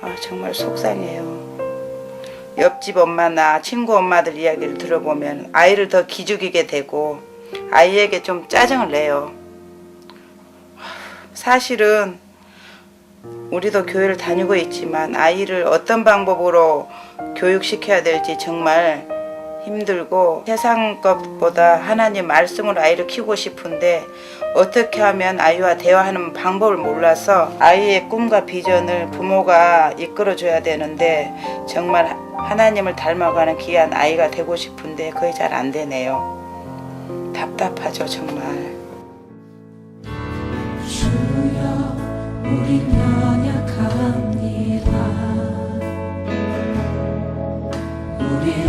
아, 정말 속상해요. 옆집 엄마나 친구 엄마들 이야기를 들어보면 아이를 더 기죽이게 되고 아이에게 좀 짜증을 내요. 사실은 우리도 교회를 다니고 있지만 아이를 어떤 방법으로 교육시켜야 될지 정말 힘들고 세상 것보다 하나님 말씀으로 아이를 키우고 싶은데 어떻게 하면 아이와 대화하는 방법을 몰라서 아이의 꿈과 비전을 부모가 이끌어줘야 되는데 정말 하나님을 닮아가는 귀한 아이가 되고 싶은데 그게 잘 안 되네요. 답답하죠 정말. 주여 우리 연약합니다 우리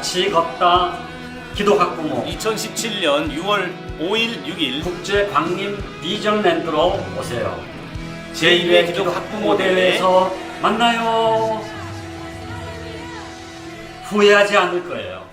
같이 걷다 기도 학부모 2017년 6월 5일 6일 국제 광림 비전랜드로 오세요. 제1회 기도 학부모 대회에서 만나요. 후회하지 않을 거예요.